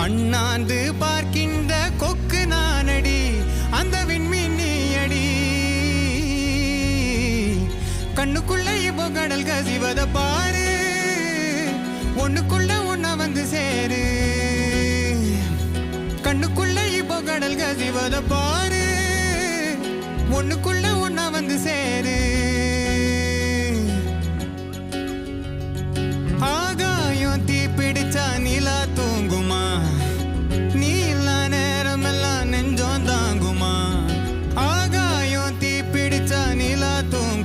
அண்ணாந்து பார்க்கின்ற கொக்கு நானடி அந்த விண்மீன் நீயடி. கண்ணுக்குள்ள இப்போ கடல் கசிவத பாரு ஒண்ணுக்குள்ள ஒன்ன வந்து சேரு. கண்ணுக்குள்ள இப்போ கடல் கசிவத பாரு ஒண்ணுக்குள்ள ஒன்ன வந்து சேரு.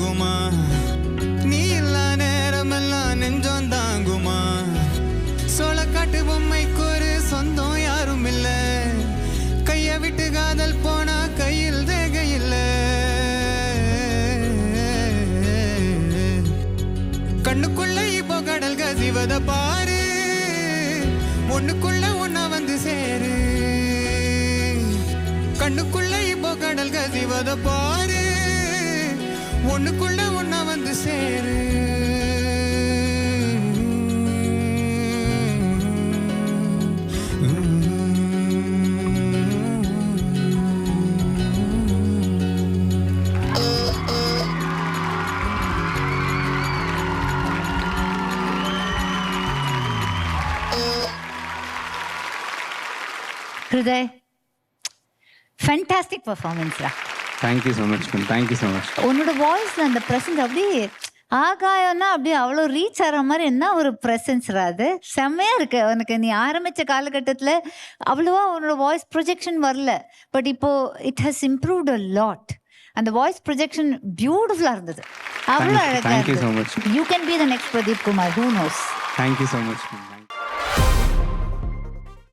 தாங்குமா? நீ இல்லா நேரமெல்லாம் நெஞ்சம் தாங்குமா? சோளக்காட்டு பொம்மைக்கு ஒரு சொந்தம் யாரும் இல்ல கைய விட்டு காதல் போனா கையில் ரேகை இல்ல கண்ணுக்குள்ள இப்போ கடல் கசிவத பாரு. ஒண்ணுக்குள்ள ஒன்னா வந்து சேரு. கண்ணுக்குள்ள இப்போ கடல் கசிவத பாரு. ஒண்ணுக்குள்ள ஒன்னா வந்து சேரு. Hriday fantastic பர்ஃபார்மன்ஸ்ரா thank you so much ma'am thank you so much உன்னோட வாய்ஸ்ல அந்த ப்ரெசன்ஸ் அப்படியே ஆகாயம்னா அப்படியே அவ்வளோ ரீச் ஆகிற மாதிரி என்ன ஒரு ப்ரெசன்ஸ்ரா அது? செம்மையா இருக்கு. உனக்கு நீ ஆரம்பிச்ச காலகட்டத்தில் அவ்வளோவா உன்னோட வாய்ஸ் ப்ரொஜெக்ஷன் வரல. பட் இப்போ it has improved a lot அந்த வாய்ஸ் ப்ரொஜெக்ஷன் பியூட்டிஃபுல்லாக இருந்தது. அவ்வளோ Thank you. அழகா Thank you so இருந்தது much. You can be the next Pradeep Kumar who knows thank you so much ma'am